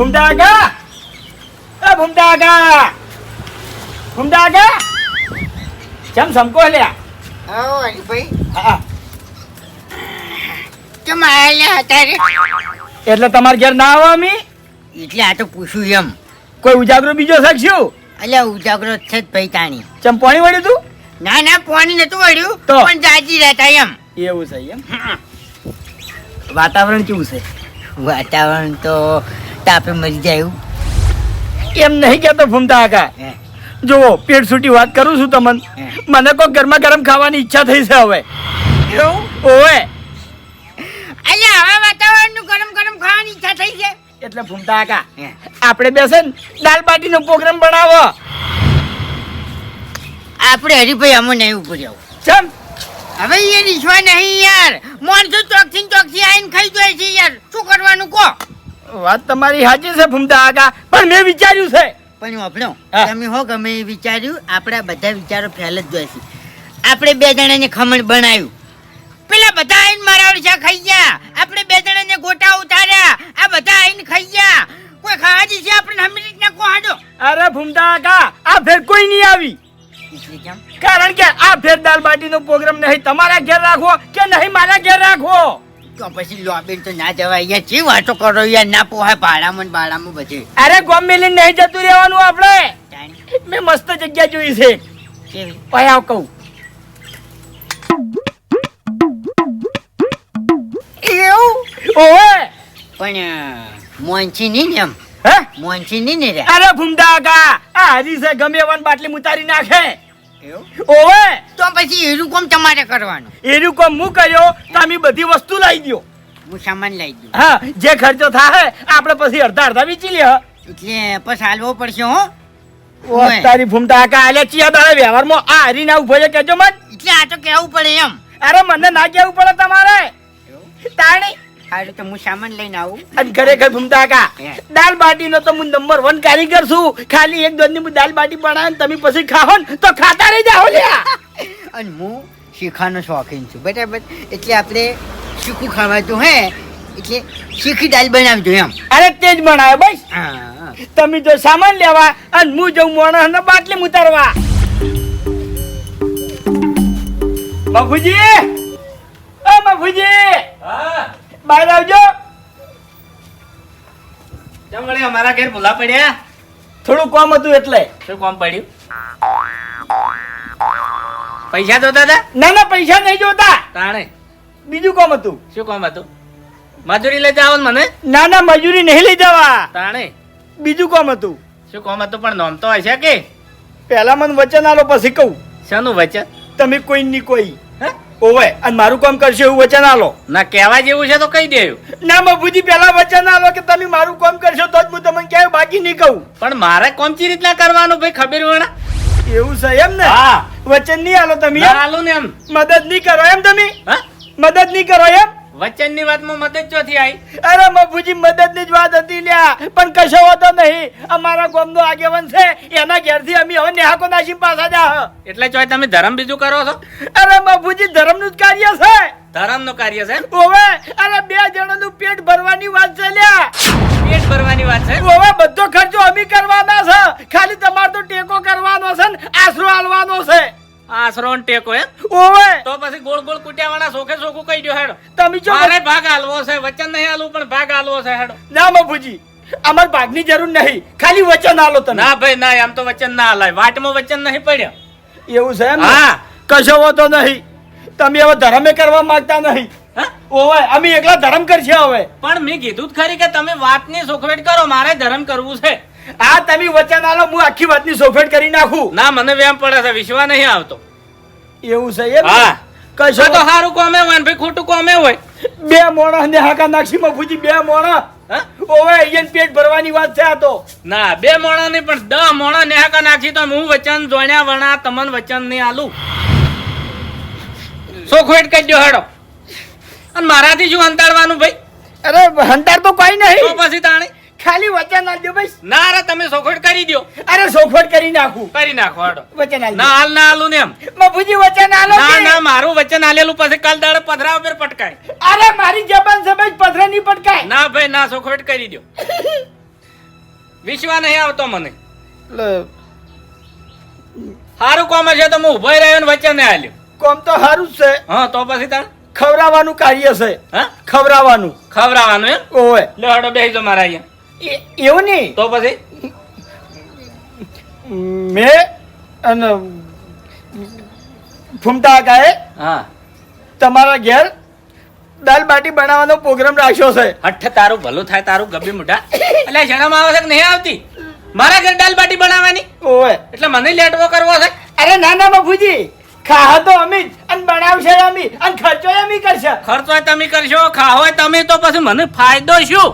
ભૂમતા આગા એ ભૂમદાગા ભૂમદાગા ચમ સમકો લ્યા? આવો હરીભાઈ હા કેમ આયા તારે એટલે તમાર ઘેર ના આવો અમી? એટલે આ તો પૂછું એમ. કોઈ ઉજાગરો બીજો શકશું અલ્યા ઉજાગરો છે જ ભાઈ તાણી. ચમ પાણી વળ્યું તું? ના ના પાણી નતું વળ્યું તો? પણ જાજી રહેતા એમ. એવું છે એમ? વાતાવરણ કેવું છે? વાતાવરણ તો તાપે મરી જાય એવું. એમ નહીં કહેતો ફૂમતા હે. જુઓ પેટ છૂટી વાત કરું છું તમને. મને કોઈ ગરમા ગરમ ખાવાની ઈચ્છા થઈ છે હવે. ઓવે. અલ્યા આવા વાતાવરણનું ગરમ ગરમ ખાવાની ઈચ્છા થઈ છે. એટલે ફૂમતા હે. આપણે બેસે ને દાલ બાટીનો પ્રોગ્રામ બનાવો. આપણે હરીભાઈ અમે નહીં ઉપર આવું ચમ. હવે એ રીછવા નહીં યાર. માણસો ચોકસી ને ચોકસી આવીને ખાઈ જાય છે યાર. શું કરવાનું કહો? વાત તમારી સાચી છે ભૂમતા આગા પણ મેં વિચાર્યું છે. પણ આપણો. તમે હો ગમે એ વિચાર્યું આપણા બધા વિચારો ફેલ જ છે. આપણે બે જણાને ખમણ બનાવ્યું. પેલા બધા આઈને મારા ઓળશા ખાઈ ગયા. આપણે બે જણાને ગોટા ઉતાર્યા. આ બધા આઈને ખાઈ ગયા. કોઈ ખાવા છે આપણે હમરી ના કો હાડો? અરે ભૂમતા આગા આ ફેર કોઈ નહીં આવી. કારણ કે આ ફેર દાલ બાટીનો પ્રોગ્રામ નહીં. તમારા ઘેર રાખવો કે નહીં મારા ઘેર રાખવો? તો પછી લોબીન તો ના જવાય. યાર વાતો કરો યાર? ના પોહાય ભાડામાં ને ભાડામાં બધે. અરે ગોમ મેલી નહીં જતું રહેવાનું આપણે? મેં મસ્ત જગ્યા જોઈ છે. પછી આવ કહું. એવું? ઓવે. પણ મોંચી નહીં ને એમ? હે? મોંચી નહીં ને રે? અરે આગા. આ હરી છે ગમે વન બાટલી ઉતારી નાખે. ઓવે! તો પછી એનું કોમ તમારે કરવાનું. એનું કોમ હું કર્યો? તમે બધી વસ્તુ લાવી દ્યો. હું સામાન લઈ દઉં. હા જે ખર્ચો થાય આપણે પછી અડધા અડધા વેચી લે એટલે પછી હાલવો પડશે હો. ઓ તારી ભૂમતા કા આલે ચિયા દાડે વ્યવહારમાં આ હરી ના ઊભો કેજો મન. એટલે આ તો કેવું પડે એમ. અરે મને ના કેવું પડે તમારે. તાણી હારું તો હું સામાન લઈને આવું. અને ખરેખર ભૂમતા કા? દાલ બાટી નો તો હું નંબર વન કારીગર છું. ખાલી એક હું દાલ બાટી બનાવે તમે પછી ખાઓ ને તો ખાતા રહી જાઓ લ્યા. અને હું શીખવાનો શોખીન છું. બરાબર? એટલે આપણે શીખું ખાવા તો હે એટલે શીખી દાલ બનાવજો એમ. અરે તે જ બનાવે બસ. હા હા. તમે જો સામાન લેવા અને હું જઉં મોણસ ને બાટલી ઉતારવા બાપુજી! ઓ મફુજી બહાર આવજો. કેમ વળી અમારા ઘેર ભૂલા પડ્યા? થોડું કોમ હતું એટલે. શું કોમ પડ્યું? પૈસા જોતા હતા? ના ના પૈસા નહીં જોતા. તાણે? બીજું કોમ હતું. શું કોમ હતું? મજૂરી લઈ જાવ મને? ના ના મજૂરી નહીં લઈ જવા. તાણે? બીજું કોમ હતું. શું કોમ હતું? પણ નોમ તો હશે કે? પહેલા મને વચન આલો પછી કહું. શાનું વચન? તમે કોઈ ની કોઈ? ઓવે અને મારું કામ કરશો એવું વચન આલો. ના કહેવા જેવું છે તો કહી દેવું ના મફુજી પહેલા વચન આલો કે તમે મારું કામ કરશો તો જ હું તમને ક્યાંય બાકી નહીં કહું. પણ મારે કોમ ચી રીતના કરવાનું ભાઈ ખબર વણા એવું છે એમ ને? હા. વચન નહીં આલો તમે આલો ને એમ. મદદ નહીં કરો એમ તમે? હા? મદદ નહીં કરો એમ? વચનની વાતમાં મદદ ચોથી આવી અરે બાપુજી મદદની જ વાત હતી લ્યા. પણ કશો હોતો નહીં. અમારા ગામનો આગેવાન છે. એના ઘેરથી અમે હવે નેહાકો નાસી પાછા જા. એટલે ચોય તમે ધર્મ બીજું કરો છો? અરે મફુજી ધર્મનું જ કાર્ય છે. ધર્મનું કાર્ય છે? ઓવે અરે બે જણાનું પેટ ભરવાની વાત છે લ્યા. પેટ ભરવાની વાત છે? ઓવે બધો ખર્ચો અમે કરવાના છે. ખાલી તમારે તો ટેકો કરવાનો છે ને આશરો આલવાનો છે. આશરો ટેકો એમ. ઓવે! તો પછી ગોળ ગોળ કુટ્યા વાળા સોખે સોખું કહી દો હેડો. તમે જો મારે ભાગ હાલવો છે વચન નહીં હાલવું પણ ભાગ હાલવો છે હેડો. ના મફુજી અમાર ભાગની જરૂર નહીં. ખાલી વચન આલો તને ના ભાઈ ના આમ તો વચન ના હલાય વાટમાં વચન નહીં પડ્યો. એવું છે એમ? હા. કશો હોતો નહીં. તમે હવે ધર્મે કરવા માંગતા નહીં. હા? ઓવે અમે એકલા ધર્મ કરશે હવે. પણ મેં કીધું જ ખરી કે તમે વાતની સોખવેટ કરો મારે ધર્મ કરવું છે. આ તમે વચન આલો હું આખી વાતની સોફેટ કરી નાખું. ના મને વેમ પડે છે વિશ્વા નહીં આવતો. એવું છે એમ હા. કશો? તો તો સારું કોમે હોય ને ભાઈ ખોટું કોમે હોય. બે મોણા ને હાકા નાખી મફુજી બે મોણા. ઓવે અહીંયા પેટ ભરવાની વાત છે આ તો. ના બે મોણા નહીં પણ દસ મોણા નેહાકા નાખી તો હું વચન જોણ્યા વણા તમન વચન નહીં આલું. સોખવેટ કરી દો હેડો. અને મારાથી શું અંતાડવાનું ભાઈ? અરે હંતાડ તો કોઈ તો નહીં પછી તાણી? ખાલી વચન આલજો ભાઈ ના રે તમે સોખવેટ કરી દો અરે સોફેટ કરી નાખું. કરી નાખો હેડો. વચન આલજો ના હાલ ના હાલું ને એમ. મફુજી વચન આલો ના ના મારું વચન આલેલું પછી કાલ દાડે પધરા ઉપર પટકાય. અરે મારી જબાન સમજ પધરા ની પટકાય. ના ભાઈ ના સોખવેટ કરી દો વિશ્વા નહીં આવતો મને. સારું કોમ હશે તો હું ઊભો રહ્યો ને વચન ને હાલ્યો કોમ તો સારું જ છે. હા તો પછી તાણ ખવડાવવાનું કાર્ય છે. હા? ખવરાવાનું એમ? ઓય લે હડો બેસી જો મારા અહીંયા. એવું નહીં. તો પછી? મેં અને ફૂમતા કાએ હા. તમારા ઘેર દાલ બાટી બનાવવાનો પ્રોગ્રામ રાખ્યો છે. હઠ તારું ભલું થાય તારું ગબી મોટા એટલે શરમ આવે છે કે નહીં આવતી? મારા ઘર દાલ બાટી બનાવવાની? ઓય એટલે મને લેટવો કરવો છે. અરે ના ના બાપુજી. ખાહ તો અમે અને બનાવશે અમે અને ખર્ચો અમે કરશે. ખર્ચો તમે કરશો ખાવો તમે તો પછી મને ફાયદો શું?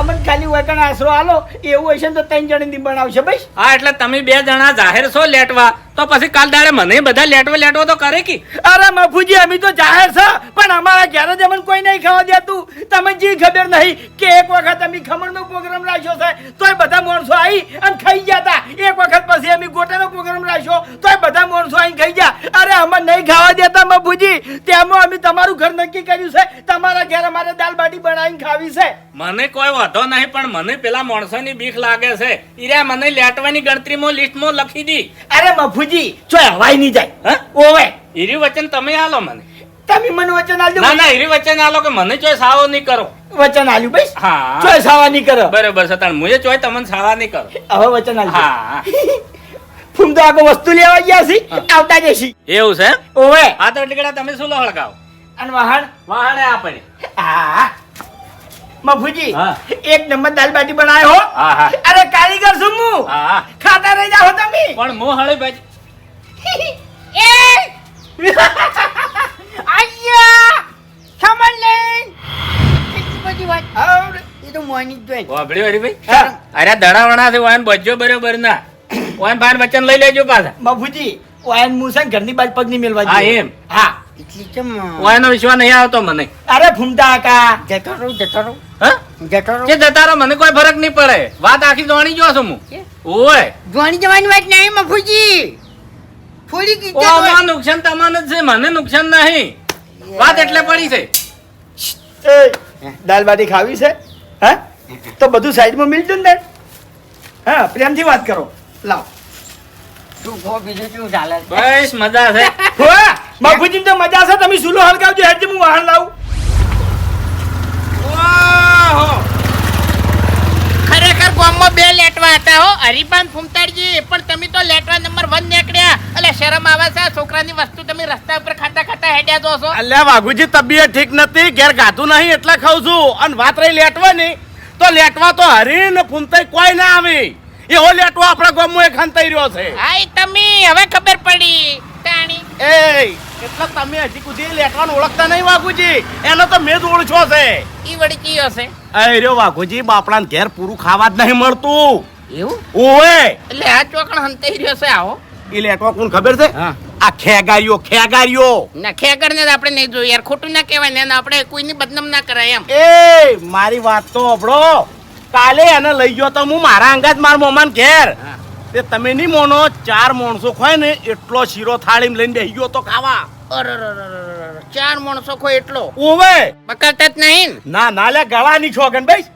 અમને ખાલી વતન આશરો આલો એવું હશે ને તો ત્રણ જણ બનાવશે ભાઈ હા એટલે તમે બે જણા જાહેર છો લેટવા તો પછી કાલ દાડે મને બધા લેટવા લેટવો તો કરે કે? અરે મફુજી અમે તો જાહેર છે પણ અમારા ઘેર જ અમને કોઈ નહીં ખાવા દેતું. તમને જી ખબર નહીં કે એક વખત અમે ખમણનો પ્રોગ્રામ રાખ્યો છે તોય બધા માણસો આવી અને ખાઈ ગયા હતા એક વખત પછી અમે ગોટાનો પ્રોગ્રામ રાખ્યો તોય બધા માણસો આવી ખાઈ ગયા. અરે અમે નહીં ખાવા દેતા મફુજી તેમાં અમે તમારું ઘર નક્કી કર્યું છે તમારા ઘેર અમારે દાલ બાટી બનાવીને ખાવી છે. મને કોઈ વાંધો નહીં પણ મને પેલા માણસોની બીક લાગે છે. ઈરા મને લેટવાની ગણતરીમાં લિસ્ટમાં લખી દી. અરે મફુજી જો હવાઈ નહીં જાય. હા? ઓવે. ઈરી વચન તમે આલો મને. તમે મને વચન આલજો ના ના ઈરી વચન આલો કે મને ચોય સાવો નહીં કરો. વચન આલ્યું ભાઈ હા. ચોય સાવા નહીં કરો. બરોબર છે તણ મુજે ચોય તમને સાવા નહીં કરો. હવે વચન આલજો. હા. ફૂમ તો આખો વસ્તુ લેવા ગયા છી આવતા જશી. એવું છે? ઓવે. આ તો એટલે તમે શું લહળકાવ અને વાહણ? વાહણે આપણે હા. મફુજી એક નંબર દાલ બાટી પણ હો. હા હા. અરે કારીગર છું હું હા. હા ખાતા રહી જાઓ તમે. પણ મો હળે બાજી એ! આયા! સમજ લે બધી વાત. આવડે. એ તો મોની જોઈ. વાભળી વાળી ભાઈ. અરે દડાવણા છે વાન બરોબર ના. વાન બાર વચન લઈ લેજો પાછા. મફુજી વાયન મુસા ઘરની બાજ પગ નહીં મેલવા હા. એમ. હા. એટલી વિશ્વાસ નહીં આવતો મને. અરે ફૂમતા કા જતો રહું જતો રહું. કે જતા રહો મને કોઈ ફરક નહીં પડે. વાત આખી જોણી જો છું હું? ઓય. જોવાની જવાની વાત નહીં મફુજી થોડી કીધે નુકસાન તમને જ છે મને નુકસાન નહીં. વાત એટલે પડી છે. એ દાલ બાટી ખાવી છે? હે? તો બધું સાઈડમાં મિલતું ને હા પ્રેમથી વાત કરો. લાવ. શું ખો બીજું શું ચાલે બસ મજા છે. તો મજા છે તમે સુલો હલકાવજો હેડ હું વાહન લાવું. ઓહો ખરેખર ગામમાં બે લેટવા હતા હો. હરિપાન ફૂમતાડજી પણ તમે તો લેટવા નંબર વન નીકળ્યા. એટલે શરમ આવે છે છોકરાની વસ્તુ તમે રસ્તા ઉપર ખાતા ખાતા હેડ્યા દો છો. અલ્યા વાઘુજી તબિયત ઠીક નથી ઘેર ગાતું નહીં એટલે ખાઉં છું. અને વાત રહી લેટવાની તો લેટવા તો હરી ને ફૂમતાઈ કોઈ ના આવી. એવો લેટવો આપણા ગામમાં એક હંતાઈ રહ્યો છે. હા એ તમે હવે ખબર પડી. તાણી. એ એટલે તમે હજી સુધી લેટવાનું ઓળખતા નહીં વાઘુજી. એનો તો મેં જ ઓળખો છે. ઈ વળી કી હશે? એ રહ્યો વાઘુજી બાપડાને ઘેર પૂરું ખાવા જ નહીં મળતું. એવું? ઓવે. એટલે આ ચોકણ હંતાઈ રહ્યો છે આવો. એ લેટવા કોણ ખબર છે? આ ખેગારીઓ ખેગારીઓ. ના ખેગર ને આપણે નહીં જોઈએ. યાર ખોટું ના કહેવાય ને આપણે કોઈની બદનામ ના કરાય એમ. એ મારી વાત તો અભળો કાલે એને લઈ ગયો તો હું મારા અંગાત મારા મોમાન ઘેર. હા. તે તમે નહીં મોનો ચાર માણસો ખોય ને એટલો શીરો થાળીમાં લઈને બેહી ગયો તો ખાવા. ચાર માણસો ખોય એટલો? ઓવે! બકાતા જ નહીં ના? ના લે ગળાની છોગન ભાઈ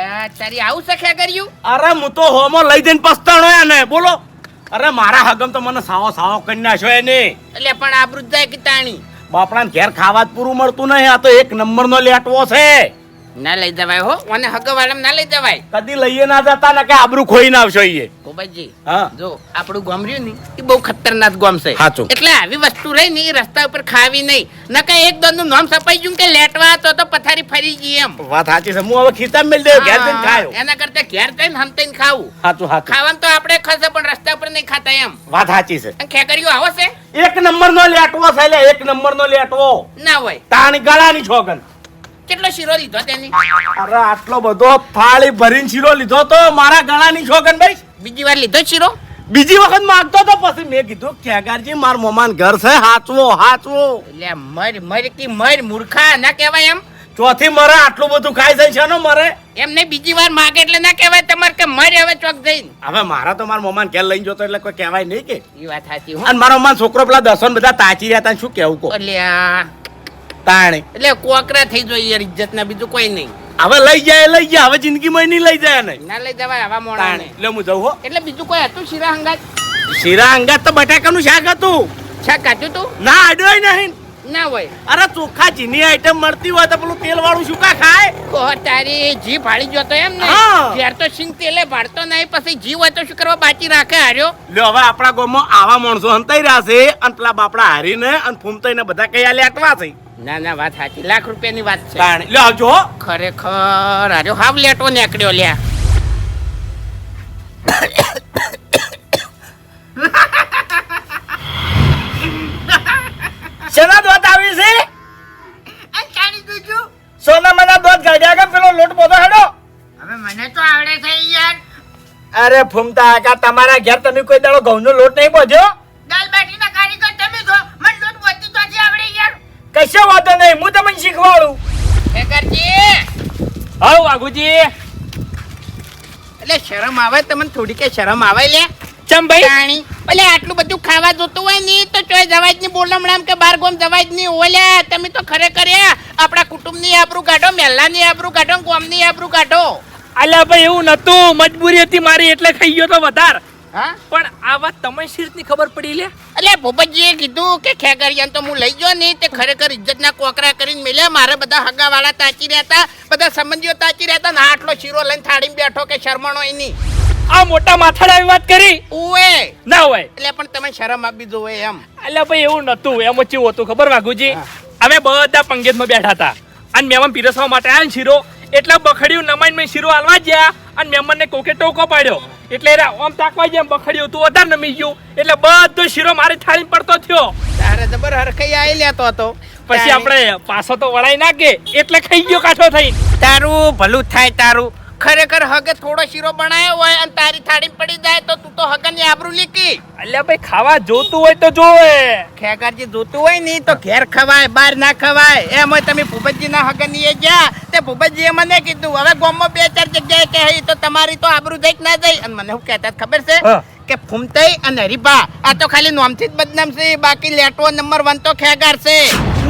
આ તારી આવું છે કર્યું અરે હું તો હોમો લઈ જઈને પસ્તાણો એને બોલો. અરે મારા હગમ તો મને સાવો સાવો કરી નાખ્યો એને એટલે પણ આ વૃદ્ધાય કે તાણી બાપડાને ઘેર ખાવા જ પૂરું મળતું નહીં આ તો એક નંબરનો લેટવો છે. ના લઈ જવાય હો. મને હગવાળામાં ના લઈ જવાય. કદી લઈએ ના જતા ને કે આબરૂ ખોઈને આવશો ઈએ. ગોપાલજી હા. જો આપણું ગામ રહ્યું ને એ બહુ ખતરનાક ગામ છે. સાચું. એટલે આવી વસ્તુ રહી ને એ રસ્તા ઉપર ખાવી નહીં. નકર એક દોનું નામ સપાઈ ગયું કે લેટવા તો તો પથારી ફરી ગઈ એમ. વાત સાચી છે. હું હવે ખીચા મેલ દે ઘેર જઈને ખાયો. એના કરતા ઘેર જઈને હમતાઈને ખાવું. સાચું સાચું. ખાવાનું તો આપણે ખસે પણ રસ્તા ઉપર નહીં ખાતા એમ. વાત સાચી છે. ખેકરીઓ આવો છે? એક નંબરનો લેટવો છે એક એક નંબરનો લેટવો. ના હોય. તાણી ગળાની છોગન કેટલો શીરો લીધો તેની? અરે આટલો બધો થાળી ભરીને શીરો લીધો તો મારા ગળાની છોકન ભાઈ? બીજી વાર લીધો શીરો? બીજી વખત માંગતો તો પછી મેં કીધું કેગારજી માર મોમાન ઘર છે હાચવો હાચવો. એટલે મર મર કી મર મૂર્ખા ના કહેવાય એમ? ચોથી મરે આટલું બધું ખાઈ જાય છે ને મરે? એમ નહીં બીજી વાર માગે એટલે ના કહેવાય તમારે કે મરે હવે ચોક જઈને. હવે મારા તો મારા મોમાન ઘેર લઈને જતો એટલે કોઈ કહેવાય નહીં કે. એ વાત સાચી અને મારા મોમાન છોકરો પેલા દસન બધા તાચી રહ્યા તા શું કેવું કો એટલે તાણે. એટલે કોકરા થઈ જોઈએ યાર ઇજ્જત ના બીજું કોઈ નહીં. હવે લઈ જાય લઈ જાય. હવે જિંદગીમાં નહીં લઈ જાય ને ના લઈ જવાય આવા મોણાને. એટલે હું જઉં હો. એટલે બીજું કોઈ હતું શીરા અંગાત શીરા અંગાત તો બટાકાનું શાક હતું. શાક કાચું તું? ના અડ્યો નહીં. ના હોય. અરે ચોખ્ખા જીની આઈટમ મળતી હોય તો પેલું તેલ વાળું શું કા ખાય? કોહ તારી જી ભાડી જતો એમ ને. ઘેર તો સિંગ તેલે ભાડતો નહીં પછી જી હોય તો શું કરવા? બાકી રાખે હાર્યો. લ્યો હવે આપણા ગામમાં આવા માણસો હંતાઈ રહ્યા છે અને પેલા બાપડા હારીને અને ફૂમતાઈને બધા કઈ આલે અટવા છે. ના ના વાત સાચી. લાખ રૂપિયાની વાત છે. લ્યો આવજો ખરેખર હાર્યો. હાવ લેટો નીકળ્યો લ્યા. અરે ફૂમતા કાકા તમારા ઘેર તમે કોઈ દાડો ઘઉંનો લોટ નહીં બોધ્યો દાલ બાટીના કારીગર તમે છો મને લોટ બોલતી તો આવડે યાર. કશો વાંધો નહીં હું તમને શીખવાડું. હવ વાઘુજી. એટલે શરમ આવે તમને થોડી કે શરમ આવે લે? ચમ ભાઈ? પાણી એટલે આટલું બધું ખાવા જોતું હોય ને તો ચોય જવાય જ નહીં બોલમણામ કે બાર ગોમ જવાય જ નહીં. ઓલ્યા તમે તો ખરેખર આપણા કુટુંબની આબરૂ કાઢો મહેલાની આબરૂ કાઢો ગોમની આબરૂ કાઢો. અલ્યા ભાઈ એવું નતું મજબૂરી હતી મારી એટલે ખાઈ ગયો તો વધાર. હા? પણ આ વાત તમે શી રીતની ખબર પડી લે? એટલે ભૂપતજીએ કીધું કે ખેગરિયાને તો હું લઈ ગયો નહીં તે ખરેખર ઇજ્જતના કોકરા કરીને મેલ્યા. મારે બધા હગાવાળા તાચી રહ્યા હતા બધા સંબંધીઓ તાચી રહ્યા હતા ને આટલો શીરો લઈને થાળીમાં બેઠો કે શરમણો એની. આ મોટા માથાડાની વાત કરી? ઓએ ના હોય. એટલે પણ તમે શરમ આપી દો એમ. અલ્યા ભાઈ એવું નતું એમ ચેવું હતું. ખબર વાઘુજી? અમે બધા પંગેતમાં બેઠા હતા. અને મહેમાન પીરસવા માટે આવ્યા શીરો. એટલે બખડ્યું નમાઈને મેં શીરો હાલવા ગયા અને મહેમાનને કોકે ટોકો પાડ્યો. એટલે એરા આમ તાકવા જેમ બખડ્યું તું વધારે નમી ગયું. એટલે બધો શીરો મારી થાળી પડતો થયો. તારે જબર હરખાઈ આવી લેતો હતો. પછી આપણે પાછો તો વળાઈ નાખે એટલે ખાઈ ગયો કાઠો થઈ તારું ભલું થાય તારું. ખરેખર હગે થોડો શીરો બનાવ્યો હોય અને તારી થાળી પડી જાય તો તું તો હગની આબરૂ લીકી. અલ્યા ભાઈ ખાવા જોતું હોય તો જોવે. ખેગારજી જોતું હોય ને તો ઘેર ખવાય બહાર ના ખવાય. એમ હોય તમે ભૂપતજીના હગન એ ગયા તે ભૂપતજીએ મને કીધું હવે ગામમાં બે ચાર જગ્યાએ કહે "ઈ તો તમારી તો આબરૂ જઈ ના જઈ? અને મને હું કહેતા ખબર છે? કે ફૂમતાઈ અને હરીભા આ તો ખાલી નોમથી જ બદનામ છે બાકી લેટવો નંબર વન તો ખેગાર છે.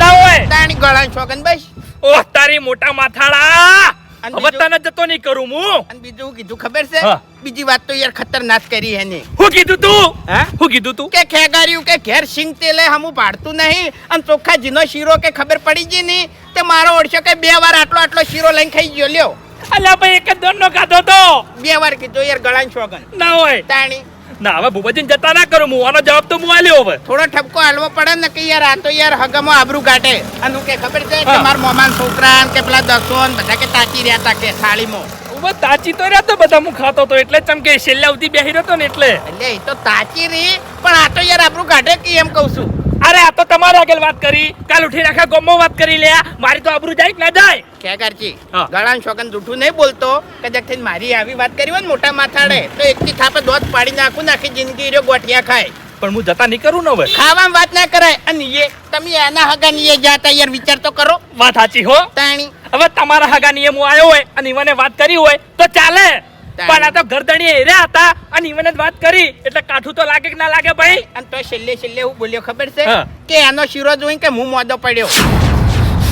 ના હોય. તાણી ગળા શોગન બસ. ઓહ તારી મોટા માથાડા બીજું? જતો નહીં કરું હું. અને બીજું કીધું ખબર છે? બીજી વાત તો યાર ખતરનાક કરી એને હું કીધું તું? હા? હું કીધું તું? કે ખેગાર્યું કે ઘેર સિંગ તેલે હમું પાડતું નહીં. અને ચોખ્ખા જીનો શીરો કે ખબર પડી ગઈ નહીં તે મારો ઓળશો કે બે વાર આટલો આટલો શીરો લઈને ખાઈ ગયો લ્યો. અલ્યા ભાઈ એક જ દોરનો ખાધો તો. બે વાર કીધું યાર ગળાન શોગન. ના હોય. તાણી. ના હવે ભૂપતજી જતા ના કરું હું આનો જવાબ તો હું આલ્યો હવે. થોડો ઠપકો હાલવો પડે ને કે યાર આ તો યાર હગમો આબરૂ કાઢે અને કે ખબર છે કે માર મોમાન છોકરા કે પેલા દસો ને બધા કે તાચી રહ્યા તા કે થાળીમાં. ઊભો તાચી તો રહ્યા તો બધા હું ખાતો તો એટલે ચમકે છેલ્લા સુધી બેહી રહ્યો તો ને એટલે. એટલે એ તો તાચી રહી પણ આ તો યાર આબરૂ કાઢે કે એમ કહું છું? અરે આ તો તમારે આગળ વાત કરી. કાલ ઉઠી રાખા ગોમો વાત કરી લે મારી તો આબરૂ જાય કે ના જાય? કે કરજી? ગળાન શોકન જૂઠું નહીં બોલતો. કે થઈને મારી આવી વાત કરી હોય ને મોટા માથાડે તો એકથી થાપે દોત પાડી નાખું નાખી જિંદગી રહ્યો ગોઠિયા ખાય. પણ હું જતા નહીં કરું ને હવે. ખાવામાં વાત ના કરાય. અને એ તમે એના હગા ની એ જાતા યાર વિચાર તો કરો. વાત સાચી હો. તાણી. હવે તમારા હગા નિયમ હું આવ્યો હોય અને મને વાત કરી હોય તો ચાલે. પણ આ તો ગરદણી એર્યા હતા અને ઈવને જ વાત કરી. એટલે કાઠું તો લાગે કે ના લાગે ભાઈ? અને તો છેલ્લે છેલ્લે હું બોલ્યો ખબર છે? કે એનો શીરો જોઈને કે હું મોદો પડ્યો?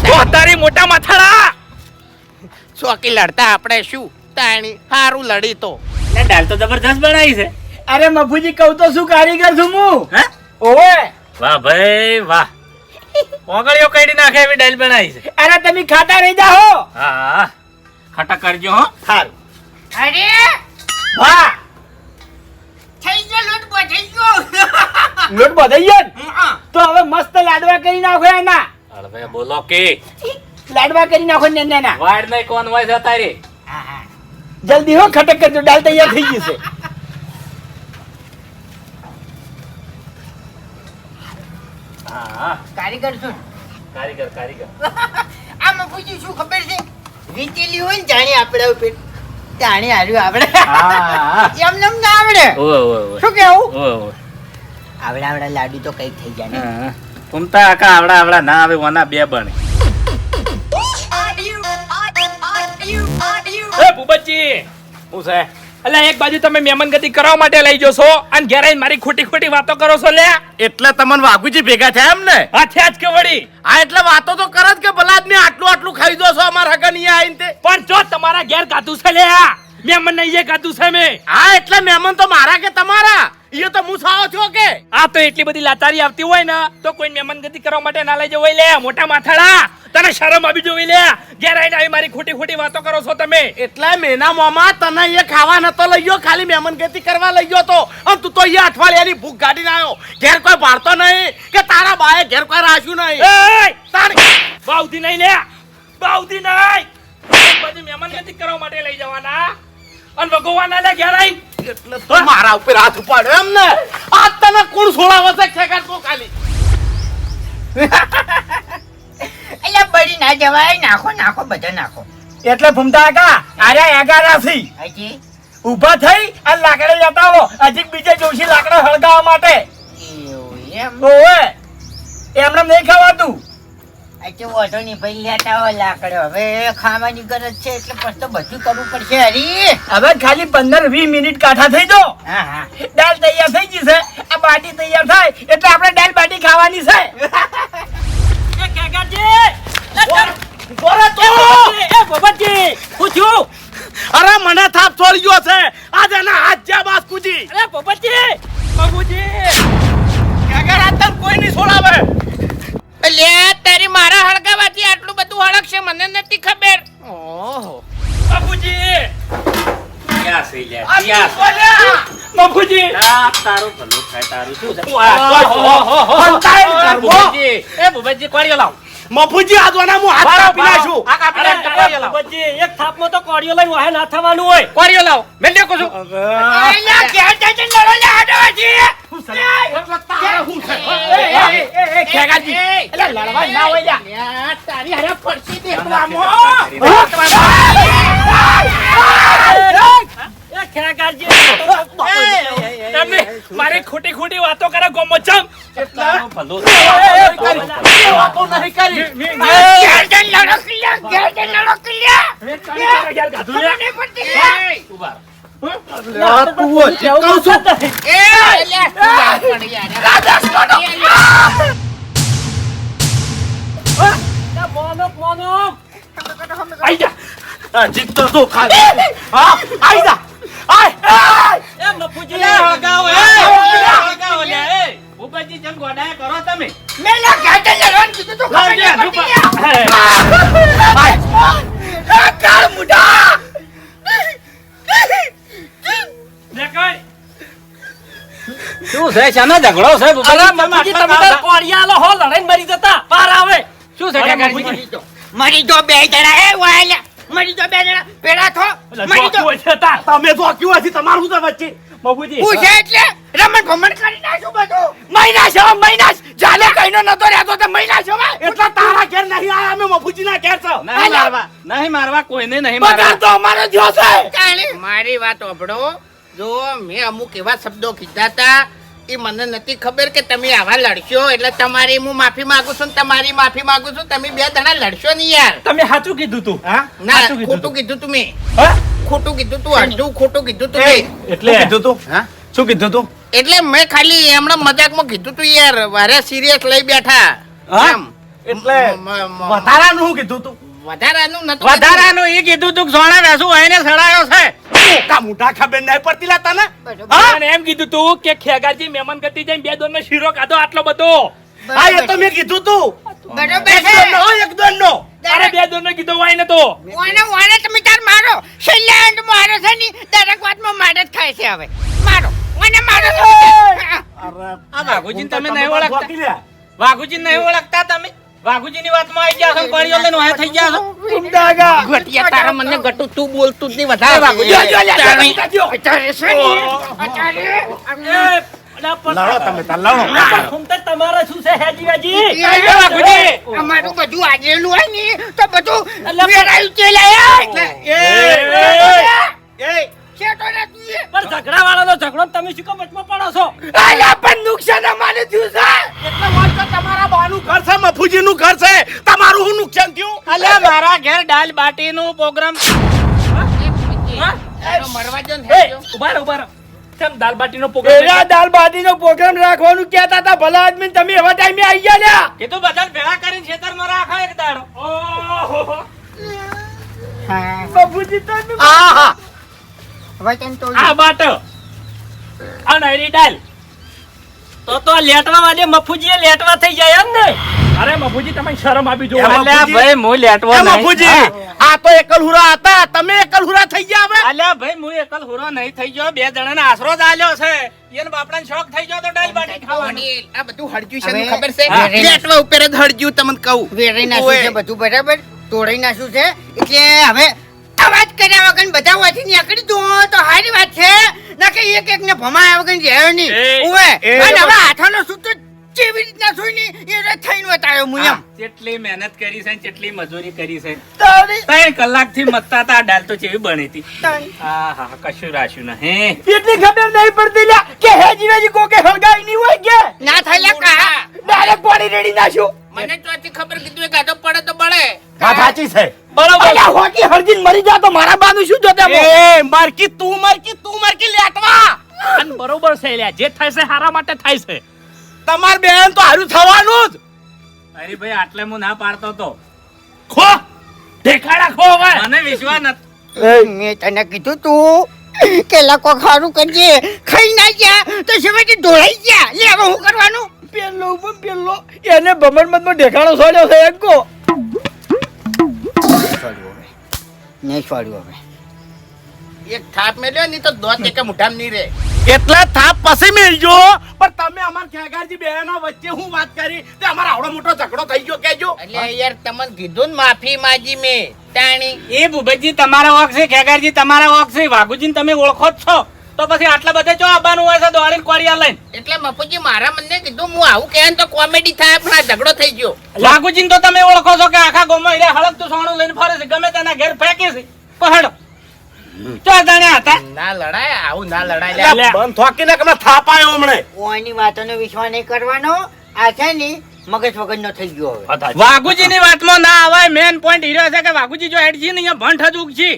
તો તારી મોટા માથાડા ચોકી લડતા આપણે શું? તાણી સારું લડી તો. દાલ તો જબરજસ્ત બનાવી છે. અરે મફુજી કહું તો શું કારીગર છું હું? હે? ઓવે! વાહ ભાઈ વાહ. ઓગળીઓ કઈડી નાખે એવી દાલ બનાવી છે. અરે તમે ખાતા રહી જાઓ! હા ખાટા કરજો હો. સારું અરે! વાહ! થઈ ગયો લોટ બો થઈ ગયો. લોટ થઈ ગયો તો હવે મસ્ત લાડવા કરી નાખો એના. હવે બોલો કે. લાડવા કરી નાખો ને ના વાડ નઈ કોણ હોય છે તારે? જલ્દી હો ખટક કરજો દાલ તૈયાર થઈ ગઈ છે. હા કારીગર છું કારીગર કારીગર. આમાં પૂછ્યું શું ખબર છે? વીતેલી હોય ને જાણે આપણે ઉપર. જાણે હાર્યું આપણે. હા. એમ નેમ ના આવડે. ઓય ઓય ઓય. શું કેવું? ઓય ઓય. આવડા આવડા લાડુ તો કંઈક થઈ જાય ને હા તુમતા આકા આવડા આવડા ના આવે ઓના બે બને. એ ભૂપતજી હું છે? એટલે એક બાજુ તમે મહેમાનગતિ કરવા માટે લઈ જશો અને ઘેર આવીને મારી ખોટી ખોટી વાતો કરો છો લે. એટલે તમને વાઘુજી ભેગા થયા એમ ને હાથે જ કે વળી. હા એટલે વાતો તો કરત કે ભલા ને આટલું આટલું ખાઈ દો છો અમારા હગન અહીંયા આવીને તે? પણ જો તમારા ઘેર કાતું છે લે આ મહેમાન ને અહીંયા કાતું છે મેં. હા એટલે મહેમાન તો મારા કે તમારા? ઈયો તો હું સાવ છો કે? આ તો એટલી બધી લાચારી આવતી હોય ને તો કોઈ મહેમાનગતિ કરવા માટે ના લઈ જવાય લે મોટા માથાડા તને શરમ આવી જોઈ લે? ઘેર આવીને આવી મારી ખોટી ખોટી વાતો કરો છો તમે? એટલા મેના મોમાં તને એ ખાવા નતો લઈ ગયો ખાલી મહેમાન ગતિ કરવા લઈ ગયો તો. અને તું તો અહીંયા અઠવાડિયાની ભૂખ ગાડીને આવ્યો ઘેર કોઈ ભારતો નહીં કે તારા બાએ ઘેર કોઈ રાખ્યું નહીં! તારી બાઉથી નહીં લે. બાઉથી નહીં. બધી મહેમાનગતિ કરવા માટે લઈ જવાના. અને ભગવાના લે ઘેર એટલે તું મારા ઉપર હાથ ઉપાડ્યો એમ ને આ તને કોણ છોડાવે છે? ખેગાડ ખાલી. એટલે પડી ના જવાય નાખો નાખો બધા નાખો. એટલે ભૂમતા કાકા આરે એગારાથી હજી. ઊભા થઈ આ લાકડે જતા આવો હજી બીજે જોશી લાકડા હળગાવવા માટે. એમ? ઓવે. એમને નહીં ખાવાતું. આજે ઓટો ની ભાઈ લેતા હોય લાકડો. હવે ખાવાની ગરજ છે એટલે પછી તો બધું કરવું પડશે હરી હવે ખાલી પંદર વીસ મિનિટ કાઠા થઈ જો હા હા. દાળ તૈયાર થઈ ગઈ છે. આ બાટી તૈયાર થાય એટલે આપણે દાળ બાટી ખાવાની છે. તો. પૂછ્યું અરે મને થાપ છોડી ગયો છે. આજે ના હાથ જ્યાં બાસ કૂદી. અરે પોપટજી બાબુજી. ખેગાડ આ તમ કોઈ નહીં છોડાવે. લે તારી મારા હળગાવાથી આટલું બધું હળગશે મને નથી ખબર. ઓહો. બાબુજી આ તું બોલ્યા. બાબુજી તારું ભલું થાય તારું શું છે? એ ભૂપતજી કોળીઓ લાવ. મફુજી આ હું હાથ કાપી નાખું. એક થાપમાં તો કોડિયો લઈને વાહે ના થવાનું હોય. કોળીઓ લાવ. મેં દેખો છું. અલ્યા, ઘેર જઈને લડો લે, હાડો હજી. ખેગાજી. એટલે લડવા ના હોય લ્યા. તારી હારે પડશી દેખવામાં એમને મારી ખોટી ખોટી વાતો કરે ગોમો ચમ વાતો આઈ કરી ઘેર જઈને લડો કિલ્લા, ઘેર જઈને લડો કિલ્લા. ખબર નહીં પડતી. આ તું હજી કહું છું એ લ્યા, તું જા પણ યાર. આઈ જા હજી તો તું ખાલી હા આઈ જા આય મેં લ્યા ઘેર જઈને કીધું તો ખબર નહીં પડતી લ્યા. એ કાળ મુઢા. શું છે? શાનો ઝઘડો છે તમે તો કોળિયાલો હો લડાઈને મરી જતા. પાર આવે. શું છે મરી જો. બે જણા એ મરી જો બે જણા. પેલા થો મરી જો તમે તો ક્યું હજી તમારું તો વચ્ચે? બાબુજી પૂછે એટલે રમણ ભમણ કરી નાખ્યું બધું. મહિના છો મહિના જાલે કઈનો નતો રહેતો તે મહિના છો ભાઈ. એટલા તારા ઘેર નહીં આયા અમે મફુજી ના ઘેર છો. નહીં મારવા નહીં મારવા કોઈને નહીં મારવા. તો અમારો જ છે. મારી વાત ઓભળો જો મેં અમુક એવા શબ્દો કીધા હતા. એ મને નથી ખબર કે તમે આવા લડશો એટલે તમારી હું માફી માંગુ છું તમારી માફી માંગુ છું તમે બે જણા લડશો નહીં યાર. તમે સાચું કીધું તું. હા? ના ખોટું કીધું તું મેં. ખોટું કીધું તું અડધું ખોટું કીધું તું એટલે કીધું તું? હા? શું કીધું તું? એટલે મેં ખાલી એમણે મજાકમાં કીધું તું યાર વારે સિરિયસ લઈ બેઠા? એમ. એટલે મ- મ- વધારાનું શું કીધું તું? વધારાનું નતું વધારાનું એ કીધું તું સોના વેસુ એને સડાયો છે? મોટા મોટા ખબર નહીં પડતી લા તને? અને એમ કીધું તું કે ખેગાજી મહેમાન ગતિ જઈને બે દોન શીરો ખાધો આટલો બધો. હા એ તો મેં કીધું તું. બરોબર છે. દોડનો, હો, એક અરે બે દોન કીધો હોય ને તો. વાને વાને તમે તાર મારો. છેલ્લે અંત મારો છે ની દરેક વાતમાં મારે જ ખાય છે હવે. મારો. વાને મારો છે. આ વાઘુજીને તમે નહીં ઓળખતા. વાઘુજી નહીં ઓળખતા તમે? વાઘુજીની વાતમાં આવી ગયા છો ને લઈને વાયા થઈ ગયા છો? ભૂમતાકા. ઘટિયા તારા મને ગટુ તું બોલતું જ નહીં વધારે અરે બાપુ, જો, જો, લ્યા, તાણી. અત્યારે છે અત્યારે. લડો તમે તાર લડો અમારું બધું આજેલું હોય ને તો બધું વેરાયું છે લે, એ. એ શેઠો ને તું એ. અલ્યા, પણ નુકસાન અમારે થયું છે એટલે વાત તો તમારા બાનું નું ઘર છે. તમારું હું નુકસાન થયું? અલે મારા ઘેર દાલ પ્રોગ્રામ મરવા જો ને ઊભા રહો, ઊભા રહો. કેમ દાલ પ્રોગ્રામ એરા દાલ પ્રોગ્રામ રાખવાનું કહેતા હતા ભલા આદમી તમે એવા ટાઈમે આવી ગયા લ્યા. તો બધા ભેગા કરીને ખેતરમાં રાખો એક દાડો. ઓહો. વચન તો આ બાટ. આ નાયરી ડાલ તો તો લેટવા વાળે મફુજી લેટવા થઈ જાય એમ ને? અરે મફુજી તમે શરમ આપી જો અલ્યા ભાઈ હું લેટવો નહીં. મફુજી આ તો એકલ હુરા હતા. તમે એકલ હુરા થઈ ગયા હવે? અલ્યા ભાઈ હું એકલ હુરો નહીં થઈ ગયો. બે જણાને આશરો જ આલ્યો છે. એન બાપડાને શોખ થઈ ગયો તો દાલ બાટી ખાવાની. આ બધું હળજ્યું છે ખબર છે? લેટવા ઉપર જ હળજ્યું તમને કહું. વેરી નાખ્યું છે બધું બરાબર? તોડાઈ નાખ્યું છે? એટલે હવે અવાજ કર્યા વગર બધા વાથી નીકળી દો તો સારી વાત છે. ના કે એક એક ને ભમાયા વગર રહ્યો નહીં. હવે હાથાનો સૂતો જેવી રીતના સુઈ ની એ રથ થઈને બતાવ્યો હું એમ. કેટલી મહેનત કરી છે જેટલી મજૂરી કરી છે. તારી ત્રણ કલાકથી મતતા તા દાલ તો જેવી બની હતી. હા હા કશું રાશ્યું ના હે. એટલી ખબર નહીં પડતી લ્યા કે હે જીવેજી કોકે હળગાઈ નહીં હોય કે? ના થાય લ્યા કા. ડાયરેક્ટ પાણી રેડી નાખ્યો. મને ચોથી ખબર કીધું ગાધો પડે તો પડે વાત સાચી છે. અલ્યા હોકી હળગીન મરી જા તો મારા બાનું શું જોતે એ મારકી તું મારકી તું મારકી લેટવા. અન બરોબર છે લ્યા જે થાય છે હારા માટે થાય છે. તમાર બેન તો હારું થવાનું જ. અરે ભાઈ આટલે હું ના પાડતો તો. ખો. દેખાડા ખો હવે. મને વિશ્વાસ નથી. મેં તને કીધું તું કે લકો ખારું કરજે. ખાઈ ના ગયા તો સેવાથી ઢોળાઈ ગયા? લે હવે હું કરવાનું? પેલો ઉપર પેલો. એને ભમરમતમાં ઢેકાણો છોડ્યો છે એક કો નહીં છોડ્યું હવે. એક થાપ મેલ્યો ની તો દોત એક મુઠામ નહીં રે એટલા થાપ પછી મેલજો. પણ તમે અમાર ખેગારજી બહેનો વચ્ચે હું વાત કરી તે અમાર આવડો મોટો ઝઘડો થઈ ગયો કેજો એટલે યાર તમને કીધું ને માફી માજી મેં. તાણી. એ ભૂપતજી તમારા વોક છે ખેગારજી તમારા વોક છે. વાઘુજી તમે ઓળખો જ છો. તો પછી આટલા બધા જો આવવાનું હોય છે દોડીને કોળિયા લઈને? એટલે મફુજી મારા મને કીધું હું આવું કહે તો કોમેડી થાય પણ આ ઝઘડો થઈ ગયો. વાઘુજી તો તમે ઓળખો છો કે આખા ગોમો હીરા હળગતું સોનું લઈને ફરે છે ગમે તેના ઘેર ફેંકે છે. પહાડો હતા. ના લડાય આવું ના લડાય. લે. બંધ થોકીને કે થાપ આવ્યો હમણે. ઓની વાતોનો વિશ્વાસ નહીં કરવાનો. આ છે ને મગજ વગરનો થઈ ગયો હવે. વાઘુજી ની વાતમાં ના આવાય મેન પોઈન્ટ હીરો છે કે વાઘુજી જો હેડજી ને અહીંયા ભંઠ જ. ઉગજી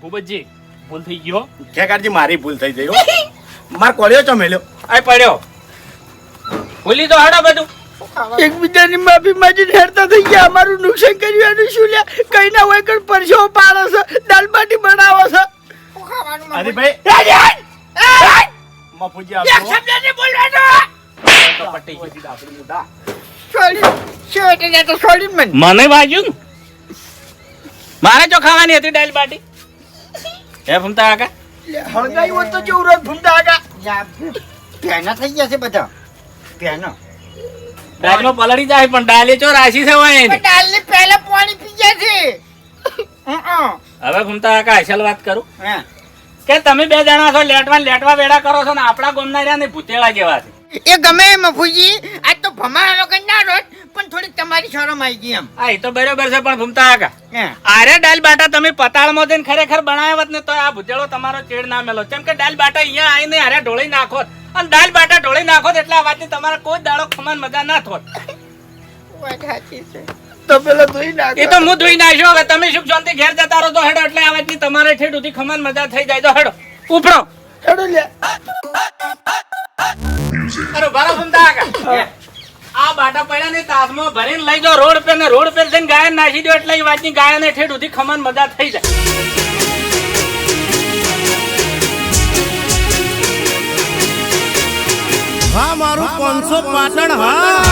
ભૂપતજી ભૂલ થઈ ગયો ખેગારજી મારી ભૂલ થઈ ગઈ હો. માર કોળિયો ચો મેલ્યો આ પડ્યો. ભૂલી તો હડો બધું. એકબીજાની માફી માંગીને હેરતા થઈ ગયા. અમારું નુકસાન કર્યું એનું શું લ્યા? કઈ ના હોય કણ પરસો પાડો છે દાલ બાટી બનાવો છે. અરે ભાઈ. મફુજી એક શબ્દ નહીં બોલવાનો! તો પટી ગયું. છોડી છોડી તો છોડી મને. મને વાગ્યું ને? મારે જો ખાવાની હતી દાલ બાટી. હે ફમતા આગા હળગાઈ હોત તો કેવું રોજ ભૂમતા આગા પેના થઈ ગયા છે બધા. પેના દાલમાં પલળી જાય પણ દાલે ચો રાશી છે હોય એની? દાલની પહેલા પાણી પી ગયા છે. હવે ઘૂમતા કાકા અસલ વાત કરું. કે તમે બે જણા છો લેટવા લેટવા વેડા કરો છો ને આપણા ગોમના રહ્યા ને ભૂતેળા જેવા છે. એ ગમે મફુજી આજ તો ભમાયા લોકો ના રોજ પણ થોડીક તમારી શરમ આવી ગઈ એમ. હા એ તો બરોબર છે પણ ભૂમતા કાકા આરે દાલ બાટા તમે પતાળમાં જઈને ખરેખર બનાવ્યા ને તો આ ભૂતેડો તમારો ચેડ ના મેલો. કેમ કે દાલ બાટા અહીંયા આવીને આરે ઢોળી નાખો અને દાલ બાટા ઢોળી નાખો એટલે આ વાતની તમારે કોઈ દાડો ખમાન મજા ના થોત. વાત સાચી છે. તો પેલા ધોઈ નાખો. એ તો હું ધોઈ નાખ્યો હવે તમે સુખ શાંતિ ઘેર જતા રહો તો હેડો એટલે આ વાતની તમારે ઠેઠ ખમાન મજા થઈ જાય. તો હેડો ઉપડો. હેડો લ્યા. અરે બરાબર કાકા આ બાટા પડ્યા ને તાસમાં ભરીને લઈ જાઓ. રોડ પર ને રોડ પર જઈને ગાયન નાખી દો એટલે એ વાતની ગાયને ઠેઠ સુધી ખમણ મજા થઈ જાય. હા, મારું પાંચસો પાટણ, હા.